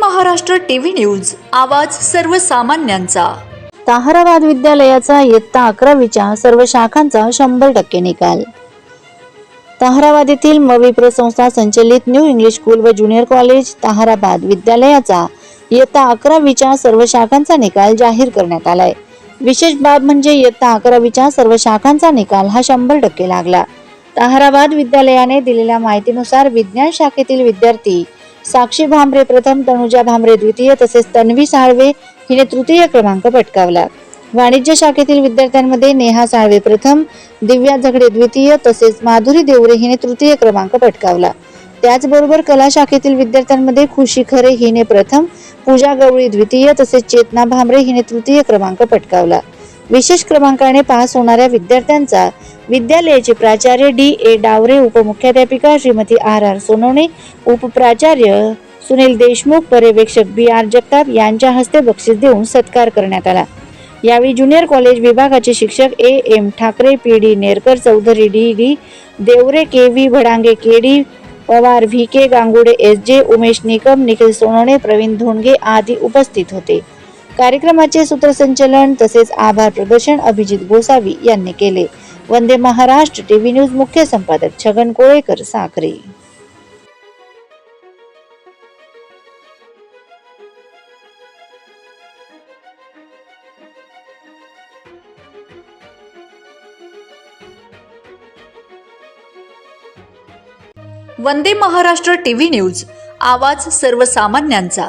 Maharashtra TV news आवाज सर्वसामान्यांचा. ताहराबाद विद्यालयाचा इयत्ता अकरावीच्या सर्व शाखांचा शंभर टक्के निकाल. ताहराबाद येथील मविप्र संस्था संचलित न्यू इंग्लिश स्कूल व ज्युनियर कॉलेज ताहराबाद विद्यालयाचा इयत्ता अकरावीच्या सर्व शाखांचा निकाल जाहीर करण्यात आलाय. विशेष बाब म्हणजे इयत्ता अकरावीच्या सर्व शाखांचा निकाल हा शंभर टक्के लागला. ताहराबाद विद्यालयाने दिलेल्या माहितीनुसार विज्ञान शाखेतील विद्यार्थी साक्षी भांबरे प्रथम तनुजा भांबरे द्वितीय तसेच तन्वी साळवे हिने तृतीय क्रमांक पटकावला. वाणिज्य शाखेतील विद्यार्थ्यांमध्ये नेहा साळवे प्रथम दिव्या झगडे द्वितीय तसेच माधुरी देवरे हिने तृतीय क्रमांक पटकावला. त्याचबरोबर कला शाखेतील विद्यार्थ्यांमध्ये खुशी खरे हिने प्रथम पूजा गवळी द्वितीय तसेच चेतना भांबरे हिने तृतीय क्रमांक पटकावला. विशेष क्रमांकाने पास होणाऱ्या विद्यार्थ्यांचा विद्यालयाचे प्राचार्य डी ए डावरे उपमुख्याध्यापिका श्रीमती आर आर सोनवणे उपप्राचार्य सुनील देशमुख पर्यवेक्षक बी आर जगताप यांच्या हस्ते बक्षीस देऊन सत्कार करण्यात आला. यावेळी ज्युनियर कॉलेज विभागाचे शिक्षक A M Thakare P D Nerkar Chaudhari D D Devare K V Bhadange K D Pawar V K Gangude S J Umesh Nikam Nikhil Sonawane Pravin Dhondge आदी उपस्थित होते. कार्यक्रमाचे सूत्रसंचलन तसेच आभार प्रदर्शन अभिजित गोसावी यांनी केले. वंदे महाराष्ट्र टीव्ही न्यूज मुख्य संपादक छगन कोळेकर साखरे. वंदे महाराष्ट्र टीव्ही न्यूज आवाज सर्वसामान्यांचा.